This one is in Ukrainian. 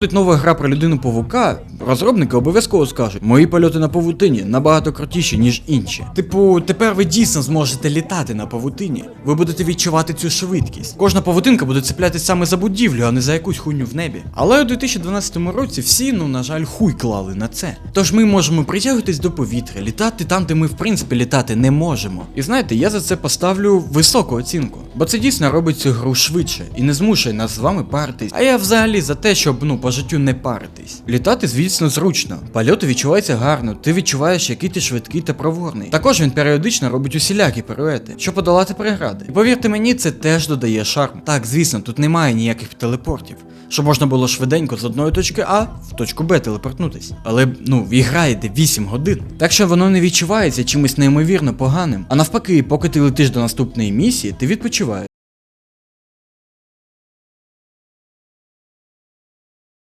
Тут нова гра про людину павука, розробники обов'язково скажуть, мої польоти на павутині набагато крутіші, ніж інші. Типу, тепер ви дійсно зможете літати на павутині. Ви будете відчувати цю швидкість. Кожна павутинка буде цеплятись саме за будівлю, а не за якусь хуйню в небі. Але у 2012 році всі, ну на жаль, хуй клали на це. Тож ми можемо притягуватись до повітря, літати там, де ми в принципі літати не можемо. І знаєте, я за це поставлю високу оцінку. Бо це дійсно робить цю гру швидше і не змушує нас з вами паритись. А я взагалі за те, щоб ну по життю не паритись. Літати, звісно, зручно. Польоти відчувається гарно, ти відчуваєш, який ти швидкий та проворний. Також він періодично робить усілякі пируети, щоб подолати прегради. І повірте мені, це теж додає шарм. Так, звісно, тут немає ніяких телепортів. Щоб можна було швиденько з одної точки А в точку Б телепортнутись. Але ну, ігра йде 8 годин. Так що воно не відчувається чимось неймовірно поганим. А навпаки, поки ти летиш до наступної місії, ти відпочиваєш. anyway.